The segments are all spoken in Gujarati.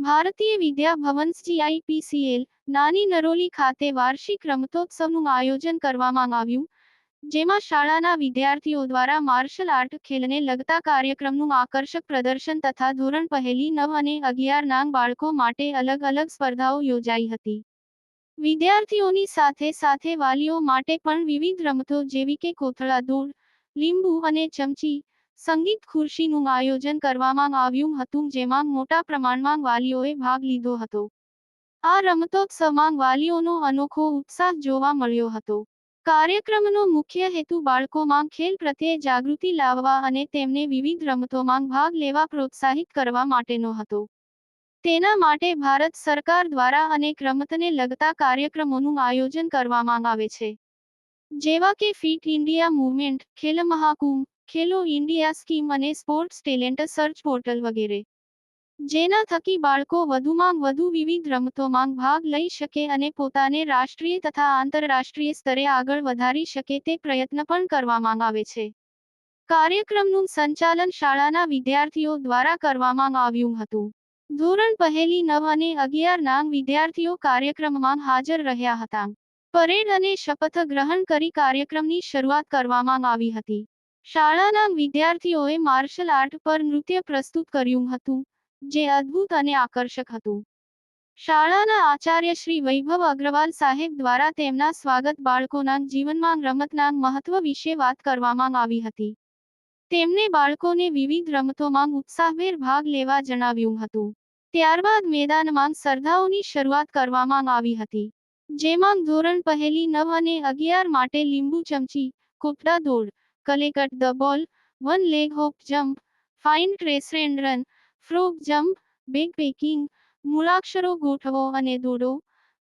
ભારતીય વિદ્યા ભવન જીઆઈપીસીએલ નાની નરોલી ખાતે વાર્ષિક રમતોત્સવનું આયોજન કરવામાં આવ્યું, જેમાં શાળાના વિદ્યાર્થીઓ દ્વારા માર્શલ આર્ટ ખેલને લગતા કાર્યક્રમનું આકર્ષક પ્રદર્શન તથા ધોરણ પહેલી, નવ અને અગિયાર નાંગ બાળકો માટે અલગ અલગ સ્પર્ધાઓ યોજાઈ હતી. વિદ્યાર્થીઓની સાથે સાથે વાલીઓ માટે પણ વિવિધ રમતો જેવી કે કોથળા દોડ, લીંબુ અને ચમચી સંગીત ખુરશીનું આયોજન કરવામાં આવ્યું હતું, જેમાં મોટા પ્રમાણમાં વાલીઓએ ભાગ લીધો હતો. આ રમતોત્સવમાં વાલીઓનો અનોખો ઉત્સાહ જોવા મળ્યો હતો. કાર્યક્રમનો મુખ્ય હેતુ બાળકોમાં ખેલ પ્રત્યે જાગૃતિ લાવવા અને તેમને વિવિધ રમતોમાં ભાગ લેવા પ્રોત્સાહિત કરવા માટેનો હતો. તેના માટે ભારત સરકાર દ્વારા અનેક રમતને લગતા કાર્યક્રમોનું આયોજન કરવામાં આવે છે. જેવા કે fit India movement, Khel Mahakumbh Khelo India scheme અને સ્પોર્ટ્સ ટેલેન્ટ સર્ચ પોર્ટલ વગેરે. જેના થકી બાળકો વધુમાં વધુ વિવિધ રમતોમાં ભાગ લઈ શકે અને પોતાને રાષ્ટ્રીય તથા આંતરરાષ્ટ્રીય સ્તરે આગળ વધારી શકે તે પ્રયત્ન પણ કરવામાં આવે છે. કાર્યક્રમનું સંચાલન શાળાના વિદ્યાર્થીઓ દ્વારા કરવામાં આવ્યું હતું. ધોરણ પહેલી નવ અને અગિયાર નાંગ વિદ્યાર્થીઓ કાર્યક્રમમાં હાજર રહ્યા હતા. પરેડ અને શપથ ગ્રહણ કરી કાર્યક્રમની શરૂઆત કરવામાં આવી હતી. શાળાના વિદ્યાર્થીઓએ માર્શલ આર્ટ પર નૃત્ય પ્રસ્તુત કર્યું હતું, જે અદ્ભુત અને આકર્ષક હતું. શાળાના આચાર્ય શ્રી વૈભવ અગ્રવાલ સાહેબ દ્વારા તેમના સ્વાગત બાળકોના જીવનમાં રમતના મહત્વ વિશે વાત કરવામાં આવી હતી. તેમને બાળકોને વિવિધ રમતોમાં ઉત્સાહભેર ભાગ લેવા જણાવ્યું હતું. ત્યારબાદ મેદાનમાં સ્પર્ધાઓની શરૂઆત કરવામાં આવી હતી, જેમાં ધોરણ પહેલી નવ અને અગિયાર માટે લીંબુ ચમચી, કોપડા દોડ collect the ball one leg hop jump fine trace and run frog jump big picking, મૂળાક્ષરો ગોઠવો અને દોડો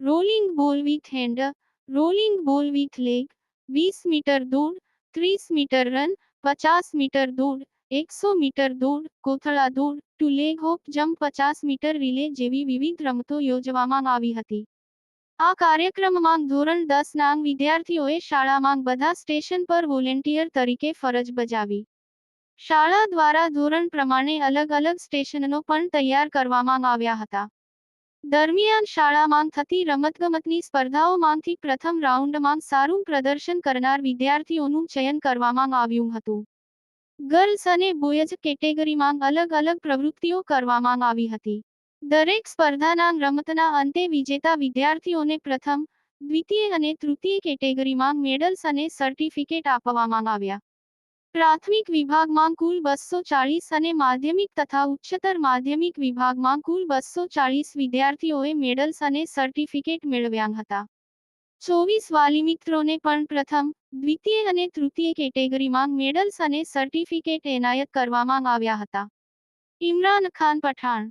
rolling ball with hand rolling ball with leg વીસ મીટર દૂર ત્રીસ મીટર રન પચાસ મીટર દૂર એકસો મીટર દૂર કોથળા દૂર ટુ લેગ હોપ જમ્પ પચાસ મીટર રિલે જેવી વિવિધ રમતો યોજવામાં આવી હતી આ કાર્યક્રમમાં ધોરણ દસ નાંગ વિદ્યાર્થીઓએ શાળામાં બધા સ્ટેશન પર વોલેન્ટિયર તરીકે ફરજ બજાવી. શાળા દ્વારા ધોરણ પ્રમાણે અલગ અલગ સ્ટેશનનો પણ તૈયાર કરવામાં આવ્યા હતા. દરમિયાન શાળામાં થતી રમતગમતની સ્પર્ધાઓમાંથી પ્રથમ રાઉન્ડમાં સારું પ્રદર્શન કરનાર વિદ્યાર્થીઓનું ચયન કરવામાં આવ્યું હતું. ગર્લ્સ અને બોયઝ કેટેગરીમાં અલગ અલગ પ્રવૃત્તિઓ કરવામાં આવી હતી. દરેક સ્પર્ધાના રમતના અંતે વિજેતા વિદ્યાર્થીઓને પ્રથમ, દ્વિતીય અને તૃતીય કેટેગરીમાં મેડલ્સ અને સર્ટિફિકેટ આપવામાં આવ્યા. પ્રાથમિક વિભાગમાં કુલ બસો ચાળીસ અને માધ્યમિક તથા ઉચ્ચતર માધ્યમિક વિભાગમાં કુલ બસો ચાળીસ વિદ્યાર્થીઓએ મેડલ્સ અને સર્ટિફિકેટ મેળવ્યા હતા. ચોવીસ વાલીમિત્રોને પણ પ્રથમ, દ્વિતીય અને તૃતીય કેટેગરીમાં મેડલ્સ અને સર્ટિફિકેટ એનાયત કરવામાં આવ્યા હતા. ઇમરાન ખાન પઠાણ